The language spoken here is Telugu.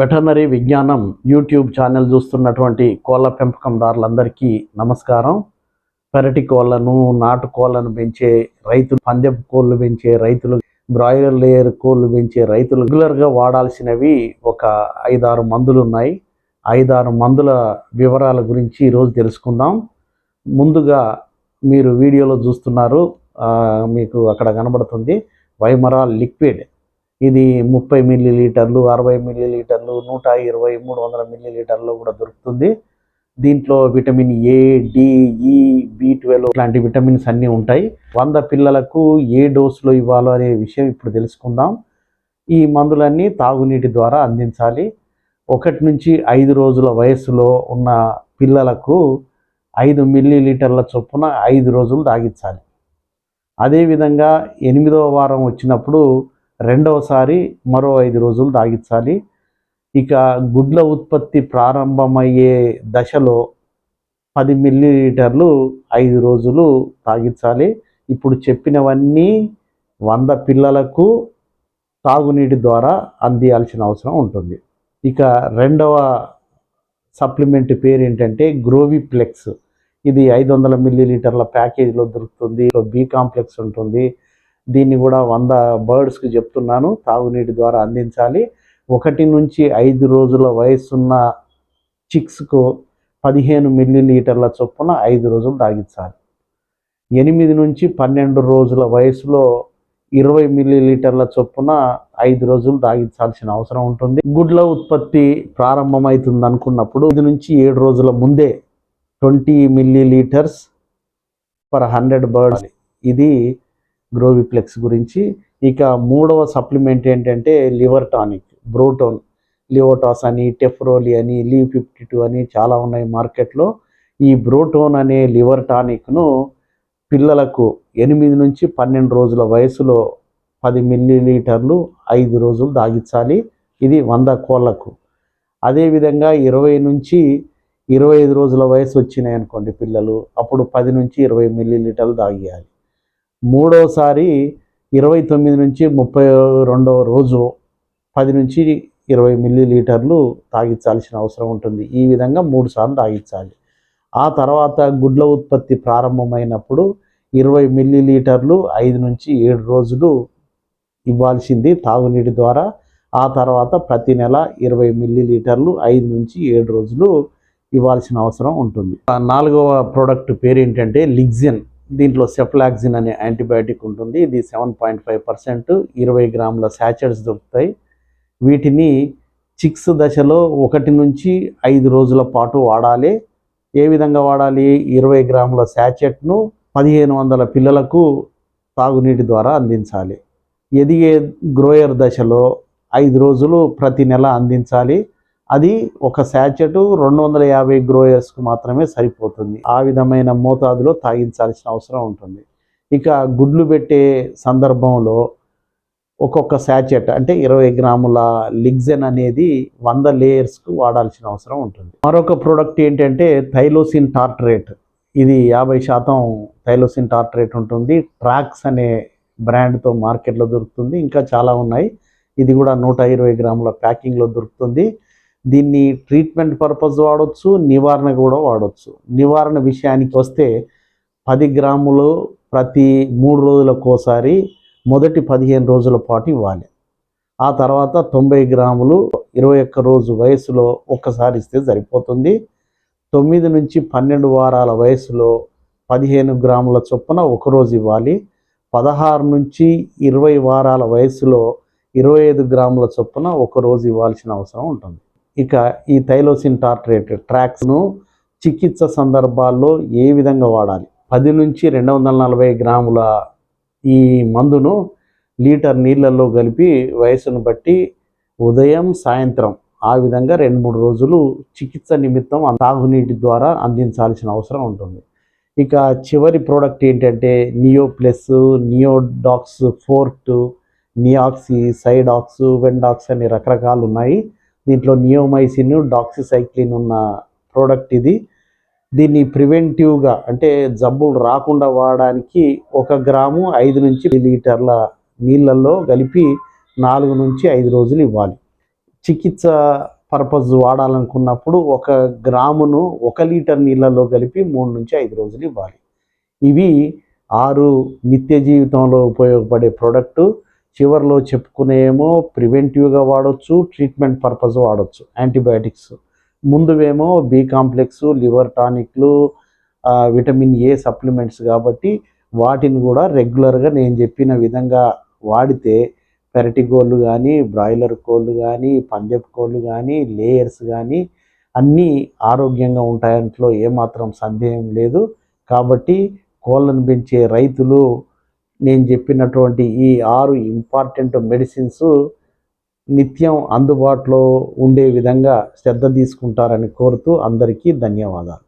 వెటర్నరీ విజ్ఞానం యూట్యూబ్ ఛానల్ చూస్తున్నటువంటి కోళ్ళ పెంపకందారులందరికీ నమస్కారం. పెరటి కోళ్ళను నాటు కోళ్ళను పెంచే రైతులు పందెపు కోళ్ళు పెంచే రైతులు బ్రాయిలర్ లేయర్ కోళ్ళు పెంచే రైతులు రెగ్యులర్గా వాడాల్సినవి ఒక ఐదారు మందులు ఉన్నాయి. ఐదారు మందుల వివరాల గురించి ఈరోజు తెలుసుకుందాం. ముందుగా మీరు వీడియోలో చూస్తున్నారు. మీకు అక్కడ కనబడుతుంది. వైమరాల్ లిక్విడ్ ఇది ముప్పై మిల్లీ లీటర్లు అరవై మిల్లీ లీటర్లు నూట ఇరవై మూడు వందల మిల్లీ లీటర్లు కూడా దొరుకుతుంది. దీంట్లో vitamin A DE E B twelve ఇలాంటి విటమిన్స్ అన్నీ ఉంటాయి. వంద పిల్లలకు ఏ డోసులో ఇవ్వాలో అనే విషయం ఇప్పుడు తెలుసుకుందాం. ఈ మందులన్నీ తాగునీటి ద్వారా అందించాలి. ఒకటి నుంచి ఐదు రోజుల వయస్సులో ఉన్న పిల్లలకు ఐదు మిల్లీ లీటర్ల చొప్పున ఐదు రోజులు తాగించాలి. అదేవిధంగా ఎనిమిదవ వారం వచ్చినప్పుడు రెండవసారి మరో ఐదు రోజులు తాగించాలి. ఇక గుడ్ల ఉత్పత్తి ప్రారంభమయ్యే దశలో పది మిల్లీలీటర్లు ఐదు రోజులు తాగించాలి. ఇప్పుడు చెప్పినవన్నీ వంద పిల్లలకు తాగునీటి ద్వారా అందియాల్సిన అవసరం ఉంటుంది. ఇక రెండవ సప్లిమెంట్ పేరు ఏంటంటే గ్రోవిప్లెక్స్. ఇది ఐదు వందల మిల్లీలీటర్ల ప్యాకేజీలో దొరుకుతుంది. బి కాంప్లెక్స్ ఉంటుంది. దీన్ని కూడా వంద బర్డ్స్కి చెప్తున్నాను. తాగునీటి ద్వారా అందించాలి. ఒకటి నుంచి ఐదు రోజుల వయసున్న చిక్స్కు పదిహేను మిల్లీలీటర్ల చొప్పున ఐదు రోజులు తాగించాలి. ఎనిమిది నుంచి పన్నెండు రోజుల వయసులో ఇరవై మిల్లీలీటర్ల చొప్పున ఐదు రోజులు తాగించాల్సిన అవసరం ఉంటుంది. గుడ్ల ఉత్పత్తి ప్రారంభమవుతుంది అనుకున్నప్పుడు ఇది నుంచి ఏడు రోజుల ముందే twenty millilitres per hundred birds ఇది గ్రోవిప్లెక్స్ గురించి. ఇక మూడవ సప్లిమెంట్ ఏంటంటే లివర్ టానిక్ బ్రోటోన్ లివోటాస్ అని టెఫ్రోలి అని లీ ఫిఫ్టీ టూ అని చాలా ఉన్నాయి మార్కెట్లో. ఈ బ్రోటోన్ అనే లివర్ టానిక్ను పిల్లలకు ఎనిమిది నుంచి పన్నెండు రోజుల వయసులో పది మిల్లీ లీటర్లు ఐదు రోజులు దాగించాలి. ఇది వంద కోళ్ళకు అదేవిధంగా ఇరవై నుంచి ఇరవై ఐదు రోజుల వయసు వచ్చినాయి అనుకోండి పిల్లలు అప్పుడు పది నుంచి ఇరవై మిల్లీ లీటర్లు దాగియాలి. మూడోసారి ఇరవై తొమ్మిది నుంచి ముప్పై రెండవ రోజు పది నుంచి ఇరవై మిల్లీ లీటర్లు తాగించాల్సిన అవసరం ఉంటుంది. ఈ విధంగా మూడు సార్లు తాగించాలి. ఆ తర్వాత గుడ్ల ఉత్పత్తి ప్రారంభమైనప్పుడు ఇరవై మిల్లీ లీటర్లు ఐదు నుంచి ఏడు రోజులు ఇవ్వాల్సింది తాగునీటి ద్వారా. ఆ తర్వాత ప్రతి నెల ఇరవై మిల్లీ లీటర్లు ఐదు నుంచి ఏడు రోజులు ఇవ్వాల్సిన అవసరం ఉంటుంది. నాలుగవ ప్రోడక్ట్ పేరు ఏంటంటే లిగ్జిన్. దీంట్లో సెఫ్లాక్సిన్ అనే యాంటీబయాటిక్ ఉంటుంది. ఇది సెవెన్ పాయింట్ ఫైవ్ పర్సెంట్ ఇరవై గ్రాముల శాచెట్స్ దొరుకుతాయి. వీటిని చిక్స్ దశలో ఒకటి నుంచి ఐదు రోజుల పాటు వాడాలి. ఏ విధంగా వాడాలి? ఇరవై గ్రాముల శాచెట్ను పదిహేను వందల పిల్లలకు తాగునీటి ద్వారా అందించాలి. ఎదిగే గ్రోయర్ దశలో ఐదు రోజులు ప్రతి నెల అందించాలి. అది ఒక శాచెట్ రెండు వందల యాభై గ్రోయర్స్కు మాత్రమే సరిపోతుంది. ఆ విధమైన మోతాదులో తాగించాల్సిన అవసరం ఉంటుంది. ఇక గుడ్లు పెట్టే సందర్భంలో ఒక్కొక్క శాచెట్ అంటే ఇరవై గ్రాముల లిగ్జెన్ అనేది వంద లేయర్స్కు వాడాల్సిన అవసరం ఉంటుంది. మరొక ప్రోడక్ట్ ఏంటంటే థైలోసిన్ టార్ట్రేట్. ఇది యాభై శాతం థైలోసిన్ టార్ట్రేట్ ఉంటుంది. ట్రాక్స్ అనే బ్రాండ్తో మార్కెట్లో దొరుకుతుంది. ఇంకా చాలా ఉన్నాయి. ఇది కూడా నూట ఇరవై గ్రాముల ప్యాకింగ్లో దొరుకుతుంది. దీన్ని ట్రీట్మెంట్ పర్పస్ వాడవచ్చు నివారణ కూడా వాడవచ్చు నివారణ విషయానికి వస్తే పది గ్రాములు ప్రతి మూడు రోజులకోసారి మొదటి పదిహేను రోజుల పాటు ఇవ్వాలి. ఆ తర్వాత తొంభై గ్రాములు ఇరవై ఒక్క రోజు వయసులో ఒక్కసారి ఇస్తే సరిపోతుంది. తొమ్మిది నుంచి పన్నెండు వారాల వయసులో పదిహేను గ్రాముల చొప్పున ఒక రోజు ఇవ్వాలి. పదహారు నుంచి ఇరవై వారాల వయసులో ఇరవై ఐదు గ్రాముల చొప్పున ఒక రోజు ఇవ్వాల్సిన అవసరం ఉంటుంది. ఇక ఈ థైలోసిన్ టార్ట్రేట్ ట్రాక్స్ను చికిత్స సందర్భాల్లో ఏ విధంగా వాడాలి? పది నుంచి రెండు వందల నలభై గ్రాముల ఈ మందును లీటర్ నీళ్ళల్లో కలిపి వయసును బట్టి ఉదయం సాయంత్రం ఆ విధంగా రెండు మూడు రోజులు చికిత్స నిమిత్తం తాగునీటి ద్వారా అందించాల్సిన అవసరం ఉంటుంది. ఇక చివరి ప్రోడక్ట్ ఏంటంటే Neo Plus Neodox Forte Neoxy Cydox Vendox అనే రకరకాలు ఉన్నాయి. దీంట్లో నియోమైసిన్ డాక్సిసైక్లిన్ ఉన్న ప్రోడక్ట్ ఇది. దీన్ని ప్రివెంటివ్గా అంటే జబ్బులు రాకుండా వాడడానికి ఒక గ్రాము ఐదు నుంచి లీటర్ల నీళ్ళల్లో కలిపి నాలుగు నుంచి ఐదు రోజులు ఇవ్వాలి. చికిత్స పర్పస్ వాడాలనుకున్నప్పుడు ఒక గ్రామును ఒక లీటర్ నీళ్ళలో కలిపి మూడు నుంచి ఐదు రోజులు ఇవ్వాలి. ఇవి ఆరు నిత్య జీవితంలో ఉపయోగపడే ప్రోడక్టు. చివరిలో చెప్పుకునేమో ప్రివెంటివ్గా వాడొచ్చు ట్రీట్మెంట్ పర్పస్ వాడొచ్చు. యాంటీబయాటిక్స్. ముందువేమో బి కాంప్లెక్స్ లివర్ టానిక్లు విటమిన్ ఏ సప్లిమెంట్స్ కాబట్టి వాటిని కూడా రెగ్యులర్గా నేను చెప్పిన విధంగా వాడితే పెరటి కోళ్ళు కానీ బ్రాయిలర్ కోళ్ళు కానీ పంజాబ్ కోళ్ళు కానీ లేయర్స్ కానీ అన్నీ ఆరోగ్యంగా ఉంటాయంట్లో ఏమాత్రం సందేహం లేదు. కాబట్టి కోళ్ళను పెంచే రైతులు నేను చెప్పినటువంటి ఈ ఆరు ఇంపార్టెంట్ మెడిసిన్స్ నిత్యం అందుబాటులో ఉండే విధంగా శ్రద్ధ తీసుకుంటారని కోరుతూ అందరికీ ధన్యవాదాలు.